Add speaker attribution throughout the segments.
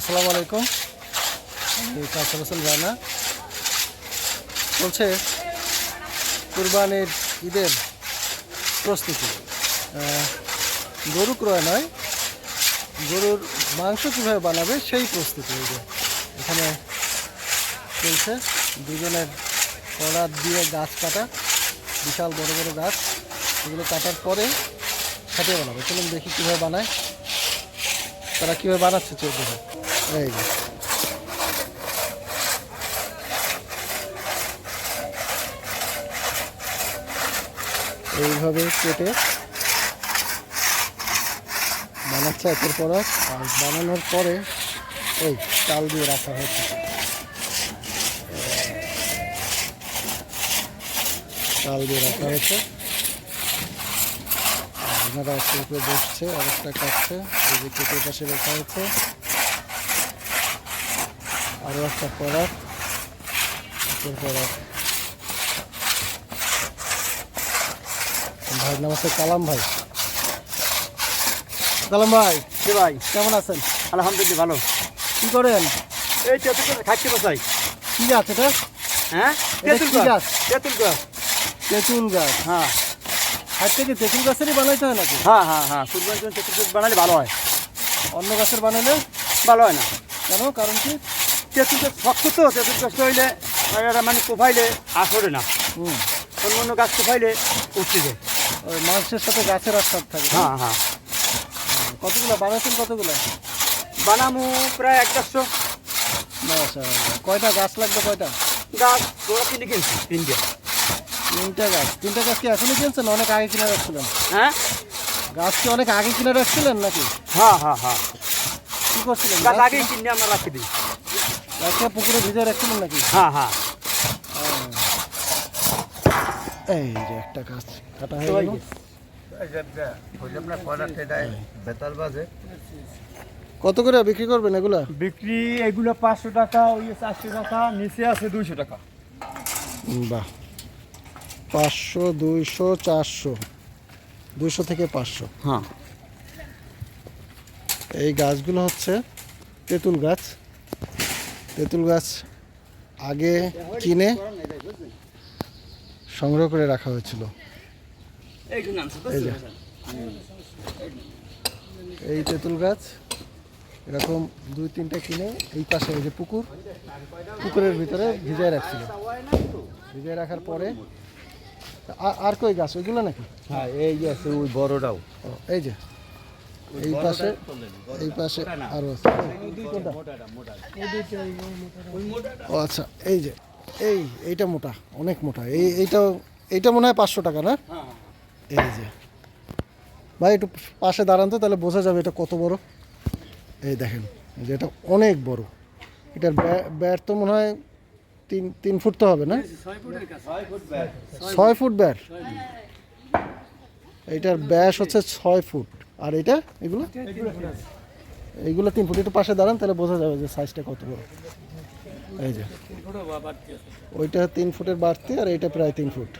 Speaker 1: আসসালামু আলাইকুম। আমি কাসর রানা চলছে কুরবানির ঈদের প্রস্তুতি। গরু ক্রয় নয়, গরুর মাংস কীভাবে বানাবে সেই প্রস্তুতি এখানে চলছে। দুজনের করাত দিয়ে গাছ কাটা, বিশাল বড় বড় গাছ, এগুলো কাটার পরে খাটিয়ে বানাবে। চলুন দেখি কীভাবে বানায়। তারা কীভাবে বানাচ্ছে চোখ এই এইভাবে কেটে বানাচ্ছে একের পর এক। আর বানানোর পরে এই চাল দিয়ে রাখা হয়েছে। চাল দিয়ে রাখা হয়েছে। এনারা একটু উপরে বসছে আর একটা কাটছে। এই যে কেটে পাশে রাখা হয়েছে। আরও একটা পরাত একের পর এক ভাই নাম আছে কালাম ভাই। কালাম ভাই
Speaker 2: জি ভাই।
Speaker 1: কেমন আছেন?
Speaker 2: আলহামদুলিল্লাহ ভালো।
Speaker 1: কি করেন?
Speaker 2: এই তেঁতুল গাছ খাচ্ছি বসাই।
Speaker 1: কি গাছ এটা?
Speaker 2: হ্যাঁ? তেঁতুল
Speaker 1: কি
Speaker 2: গাছ? তেঁতুল গাছ।
Speaker 1: তেঁতুল গাছ।
Speaker 2: হ্যাঁ।
Speaker 1: হাত থেকে তেঁতুল গাছেরই বানাইতে হয় নাকি?
Speaker 2: হ্যাঁ হ্যাঁ হ্যাঁ। কুরবানির জন্য তেঁতুল গাছ বানালে ভালো হয়।
Speaker 1: অন্য গাছের বানালে?
Speaker 2: ভালো হয় না।
Speaker 1: কেন? কারণ কি?
Speaker 2: তেঁতুল গাছ শক্ত তো তেঁতুল গাছ হইলে এটা মানে কোপাইলে আসরে না।
Speaker 1: হুম।
Speaker 2: অন্য অন্য গাছ কোপাইলে উঠতে যায়
Speaker 1: ওই মাংসের সাথে গাছের আস্তার থাকে।
Speaker 2: হ্যাঁ হ্যাঁ।
Speaker 1: কতগুলো? বানাইছেন কতগুলো?
Speaker 2: বানামু প্রায় এক দেড়শো।
Speaker 1: কয়টা গাছ লাগবে কয়টা?
Speaker 2: গাছ গোড়া কিনে কিনছি তিনটে।
Speaker 1: তিনটা গাছ। তিনটা গাছ কি এখনই কিনছেন অনেক আগে কিনে রাখছিলেন?
Speaker 2: হ্যাঁ?
Speaker 1: গাছ কি অনেক আগে কিনে রাখছিলেন নাকি?
Speaker 2: হ্যাঁ হ্যাঁ হ্যাঁ।
Speaker 1: কি করছিলেন?
Speaker 2: গাছ আগেই কিনে আমরা রাখি দিই।
Speaker 1: গাছটা পুকুরে ভিজে রাখছিলেন নাকি?
Speaker 2: হ্যাঁ হ্যাঁ।
Speaker 1: এই যে একটা গাছ কাটা হয়ে গেল। কত করে বিক্রি করবেন এগুলা?
Speaker 2: বিক্রি এগুলো পাঁচশো টাকা ওই চারশো টাকা নিচে আছে দুইশো টাকা।
Speaker 1: বাহ। পাঁচশো দুইশো চারশো। দুইশো থেকে পাঁচশো।
Speaker 2: হ্যাঁ।
Speaker 1: এই গাছগুলো হচ্ছে তেঁতুল গাছ। তেঁতুল গাছ আগে কিনে সংগ্রহ করে রাখা হয়েছিল। এই যে এই তেঁতুল গাছ এরকম দুই তিনটা কিনে এই পাশে যে পুকুর পুকুরের ভিতরে ভিজায় রাখছিল। ভিজায় রাখার পরে আর কই গাছ? ওইগুলো নাকি?
Speaker 2: হ্যাঁ এই আছে ওই বড়টাও।
Speaker 1: ও, এই যে। এই পাশে এই পাশে আরও আছে। ও আচ্ছা এই যে এই এইটা মোটা অনেক মোটা। এই এইটাও এইটা মনে হয় পাঁচশো টাকা না? এই যে। ভাই একটু পাশে দাঁড়ান তো তাহলে বোঝা যাবে এটা কত বড়। এই দেখেন যে এটা অনেক বড়। এটার ব্যা- ব্যাট তো মনে হয় তিন তিন ফুট তো হবে না? ছয় ফুট ব্যাট। এইটার ব্যাস হচ্ছে ছয় ফুট। আর এটা এগুলো? এইগুলো তিন ফুট। একটু পাশে দাঁড়ান, তাহলে বোঝা যাবে যে সাইজটা কত বড়। এই যে। ওইটা তিন ফুটের বাড়তি, আর এইটা প্রায় তিন ফুট।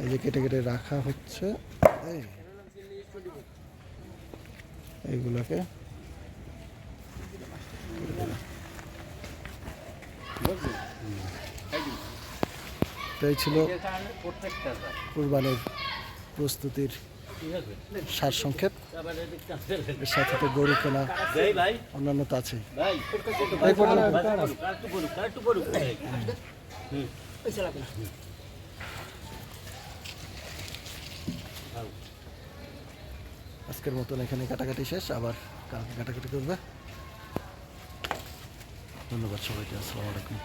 Speaker 1: এই। যে কেটে কেটে রাখা হচ্ছে। এই। এইগুলোকে। এটাই ছিল কুরবানির প্রস্তুতির সার সংক্ষেপ। এর সাথে তো গরু কেনা অন্যান্য তো এই পর্যন্ত আজকের মতন এখানে কাটাকাটি শেষ আবার কালকে কাটাকাটি করবে। ধন্যবাদ সবাইকে আসসালামু আলাইকুম।